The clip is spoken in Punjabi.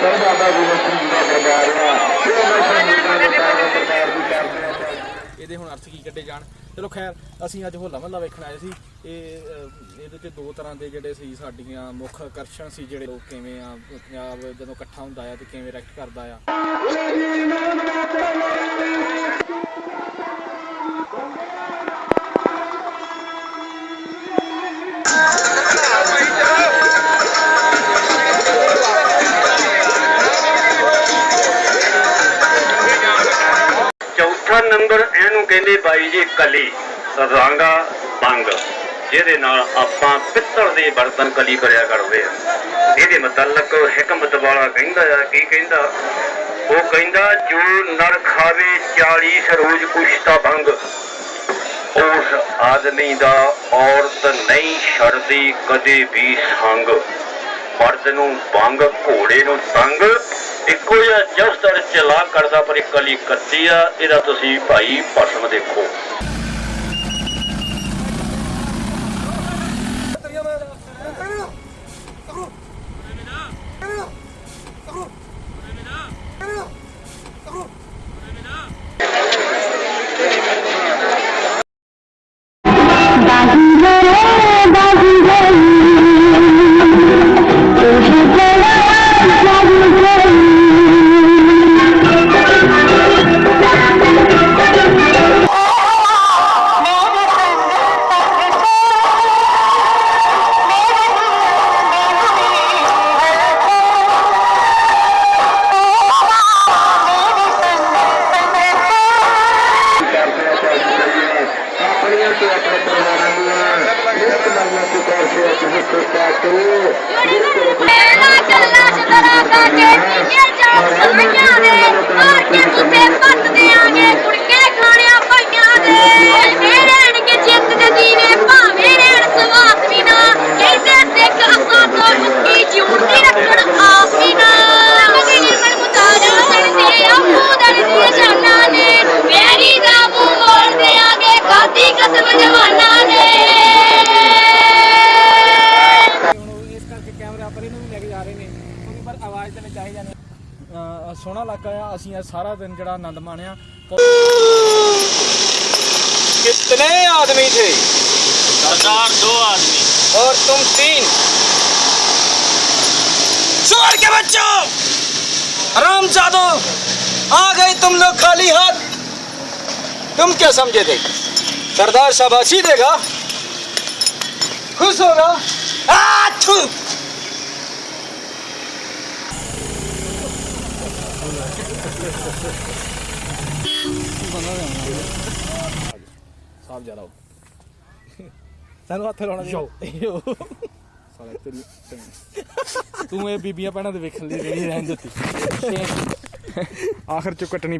ਸਰ ਬਾਬਾ ਜੀ ਸਿੰਘ ਦਾ ਦਰਬਾਰ ਹੈ ਇਹ ਹਮੇਸ਼ਾ ਨੀਤਾਂ ਦੇ ਕਾਰਨ ਸਰਕਾਰ ਦੀ ਕਰਦੇ ਆ ਇਹਦੇ ਹੁਣ ਅਰਥ ਕੀ ਕੱਢੇ ਜਾਣ? ਚਲੋ ਖੈਰ ਅਸੀਂ ਅੱਜ ਹੋਲਾ ਮਹੱਲਾ ਵੇਖਣ ਆਏ ਸੀ। ਇਹ ਅਹ, ਇਹਦੇ ਚ ਦੋ ਤਰ੍ਹਾਂ ਦੇ ਜਿਹੜੇ ਸੀ ਸਾਡੀਆਂ ਮੁੱਖ ਆਕਰਸ਼ਣ ਸੀ ਜਿਹੜੇ ਲੋਕ ਕਿਵੇਂ ਆ ਪੰਜਾਬ ਜਦੋਂ ਇਕੱਠਾ ਹੁੰਦਾ ਆ ਤੇ ਕਿਵੇਂ ਰੈਕਟ ਕਰਦਾ ਆ। ਚੌਥਾ ਨੰਬਰ ਇਹਨੂੰ ਕਹਿੰਦੇ ਬਾਈ ਜੀ ਕਲੀ, ਰਾਂਗਾ ਬੰਗ ਜਿਹਦੇ ਨਾਲ ਆਪਾਂ ਪਿੱਤਲ ਦੇ ਬਰਤਨ ਕਲੀ ਕਰਿਆ ਕਰਦੇ ਆ ਇਹਦੇ ਮੁਤਲਕ ਹਕਮਤ ਵਾਲਾ ਕਹਿੰਦਾ ਆ, ਕੀ ਕਹਿੰਦਾ? ਉਹ ਕਹਿੰਦਾ, ਜੋ ਨਰ ਖਾਵੇ 40 ਸਰੋਜ ਕੁਸ਼ਤਾ ਭੰਗ। ਉਸ ਆਦਮੀ ਦਾ ਔਰਤ ਨਹੀਂ ਛੱਡਦੀ ਕਦੇ ਵੀ ਸੰਗ। ਮਰਦ ਨੂੰ ਬੰਗ ਘੋੜੇ ਨੂੰ ਤੰਗ ਇੱਕੋ ਜਿਹਾ ਜਸਤਰ ਚਲਾ ਕਰਦਾ, ਪਰ ਇੱਕ ਕਲੀ ਕੱਤੀ ਆ, ਇਹਦਾ ਤੁਸੀਂ ਭਾਈ ਭਸਮ ਦੇਖੋ। ਤੇ ਕਰਕੇ ਸੋਹਣਾ ਇਲਾਕਾ ਆ ਅਸੀਂ ਅੱਜ ਸਾਰਾ ਦਿਨ ਜਿਹੜਾ ਆਨੰਦ ਮਾਣਿਆ कितने आदमी थे ਸਰਦਾਰ ਦੋ ਆਦਮੀ और तुम तीन सुअर के बच्चों राम जादो आ गए तुम लोग खाली हाथ तुम क्या समझे थे सरदार शाबाशी देगा खुश होगा आ, थू। ਸਾਫ਼ ਜ਼ਿਆਦਾ ਹੋ ਸਾਨੂੰ ਹੱਥ ਲਾਉਣਾ ਜਾਓ। ਸਾਲਾ ਤੇਰੀ ਤੂੰ ਇਹ ਬੀਬੀਆਂ ਭੈਣਾਂ ਦੇ ਵੇਖਣ ਲਈ ਜਿਹੜੀ ਰਹਿਣ ਦਿੱਤੀ। ਆਖਰ ਚ ਕੱਟਣੀ